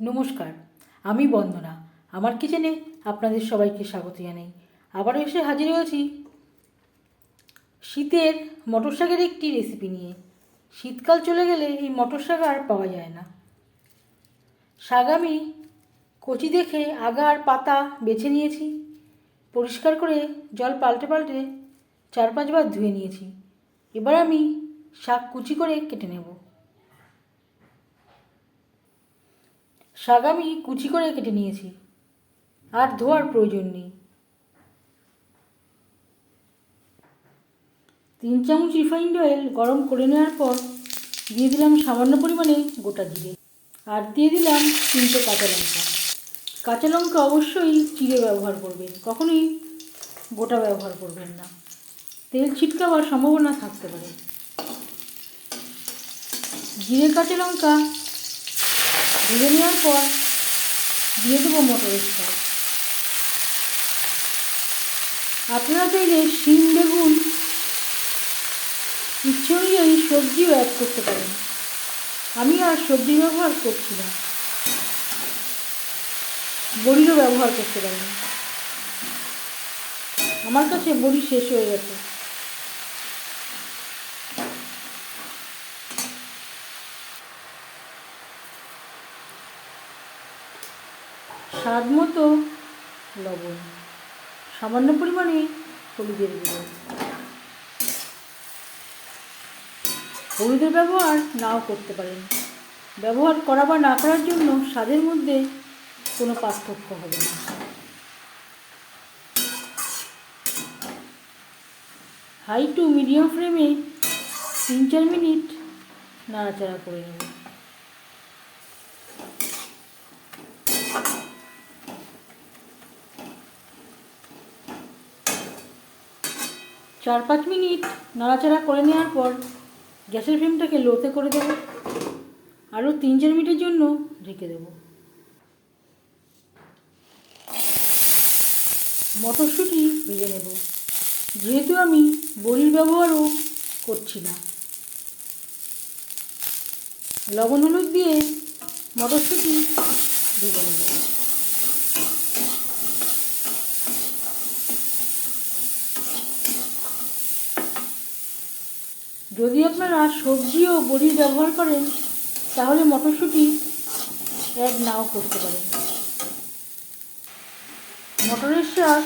নমস্কার, আমি বন্দনা। আমার কিচেনে আপনাদের সবাইকে স্বাগত জানাই। আবারও এসে হাজির হয়েছি শীতের মটর শাকের একটি রেসিপি নিয়ে। শীতকাল চলে গেলে এই মটর শাক আর পাওয়া যায় না। শাক আমি কচি দেখে আগা আর পাতা বেছে নিয়েছি, পরিষ্কার করে জল পাল্টে পাল্টে চার পাঁচবার ধুয়ে নিয়েছি। এবার আমি শাক কুচি করে কেটে নেব। শাক আমি কুচি করে কেটে নিয়েছি। আর ধোয়ার প্রয়োজন নেই। তিন চামচ রিফাইন্ড অয়েল গরম করে নেওয়ার পর দিয়ে দিলাম সামান্য পরিমাণে গোটা জিরে। আর দিয়ে দিলাম তিনটে কাঁচা লঙ্কা। কাঁচা লঙ্কা অবশ্যই চিড়ে ব্যবহার করবেন, কখনোই গোটা ব্যবহার করবেন না। তেল ছিটকাবার সম্ভাবনা থাকতে পারে। জিরে কাঁচা লঙ্কা ভেজে নেওয়ার পর দিয়ে দেবো মটরের শাক আপনারা চাইলে শিম, বেগুন, ইচ্ছে অনুযায়ী সবজিও অ্যাড করতে পারেন। আমি আর সবজি ব্যবহার করছি না। বড়িরও ব্যবহার করতে পারেন। আমার কাছে বড়ি শেষ হয়ে গেছে। স্বাদ মতো লবণ। সামান্য পরিমাণে হলুদের গুঁড়ো। হলুদের ব্যবহার নাও করতে পারেন। ব্যবহার করা বা না করার জন্য স্বাদের মধ্যে কোনো পার্থক্য হবে না। হাই টু মিডিয়াম ফ্লেমে তিন চার মিনিট নাড়াচাড়া করে নেব চার পাঁচ মিনিট নাড়াচাড়া করে নেওয়ার পর গ্যাসের ফ্লেমটাকে লোতে করে দেবো আরও তিন চার মিনিটের জন্য ঢেকে দেবো। মটরশুঁটি ভেজে নেব। যেহেতু আমি বড়ির ব্যবহারও করছি না। লবণ হলুদ দিয়ে মটরশুঁটি ভেজে নেব। যদি আপনারা সবজি ও বড়ি ব্যবহার করেন, তাহলে মটরশুঁটি অ্যাড নাও করতে পারেন। মটরের শাক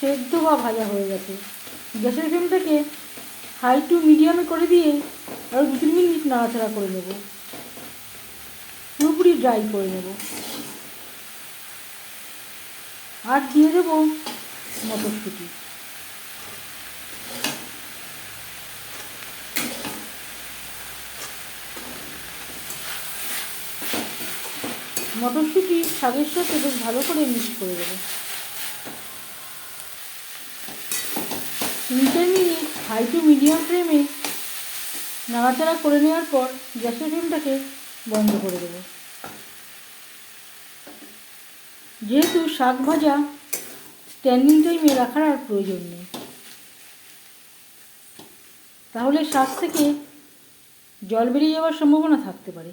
সেদ্ধ বা ভাজা হয়ে গেছে। গ্যাসের ফ্লেমটাকে হাই টু মিডিয়ামে করে দিয়ে আরও দু তিন মিনিট নাড়াচাড়া করে নেব। পুরোপুরি ড্রাই করে নেব। আর দিয়ে দেবো মটরশুঁটি। মটরশুঁটি শাকের সাথে বেশ ভালো করে মিক্স করে দেবো। তিন চার মিনিট হাই টু মিডিয়াম ফ্লেমে নাড়াচাড়া করে নেওয়ার পর গ্যাসের ফ্লেমটাকে বন্ধ করে দেবো। যেহেতু শাক ভাজা স্ট্যান্ডিং টাইমে রাখার আর প্রয়োজন নেই। তাহলে শাক থেকে জল বেরিয়ে যাওয়ার সম্ভাবনা থাকতে পারে।